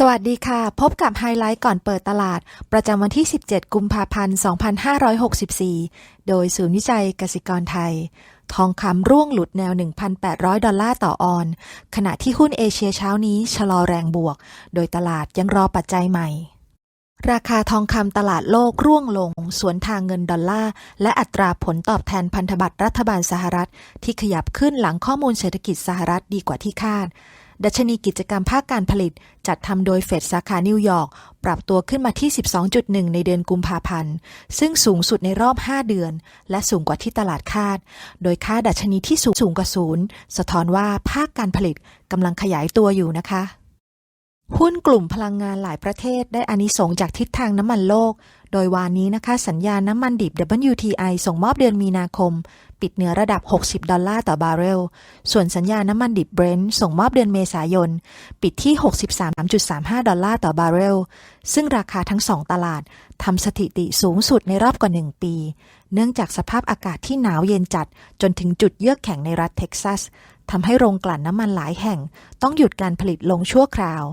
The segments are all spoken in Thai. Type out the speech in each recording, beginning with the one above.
สวัสดีค่ะ พบกับไฮไลท์ก่อนเปิดตลาด ประจำวันที่ 17 กุมภาพันธ์ 2564 โดยศูนย์วิจัยกสิกรไทย ทองคำร่วงหลุดแนว 1,800 ดอลลาร์ต่อออน ขณะที่หุ้นเอเชียเช้านี้ชะลอแรงบวก โดยตลาดยังรอปัจจัยใหม่ ราคาทองคำตลาดโลกร่วงลง สวนทางเงินดอลลาร์ และอัตราผลตอบแทนพันธบัตรรัฐบาลสหรัฐ ที่ขยับขึ้นหลังข้อมูลเศรษฐกิจสหรัฐดีกว่าที่คาด ดัชนีกิจกรรมภาคการผลิต จัดทำโดยเฟดสาขานิวยอร์กปรับตัวขึ้นมาที่ 12.1 ในเดือนกุมภาพันธ์ ซึ่งสูงสุดในรอบ 5 เดือน และสูงกว่าที่ตลาดคาด โดยค่าดัชนีที่สูงสูงกว่าศูนย์สะท้อนว่าภาคการผลิตกำลังขยายตัวอยู่นะคะหุ้นกลุ่มพลังงานหลายประเทศได้อานิสงส์จากทิศทางน้ำมันโลกโดยวานนี้นะคะ สัญญาณน้ำมันดิบ WTI ส่งมอบเดือนมีนาคม ปิดเหนือระดับ 60 ดอลลาร์ต่อบาร์เรล ส่วนสัญญาณน้ำมันดิบเบรนท์ส่งมอบเดือนเมษายน ปิดที่ 63.35 ดอลลาร์ต่อบาร์เรล ซึ่งราคาทั้งสองตลาดทำสถิติสูงสุดในรอบกว่า 1 ปี เนื่องจากสภาพอากาศที่หนาวเย็นจัดจนถึงจุดเยือกแข็งในรัฐเท็กซัสทำให้โรงกลั่นน้ำมันหลายแห่ง ต้องหยุดการผลิตลงชั่วคราว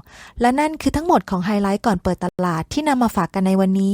และนั่นคือทั้งหมดของไฮไลท์ก่อนเปิดตลาดที่นำมาฝากกันในวันนี้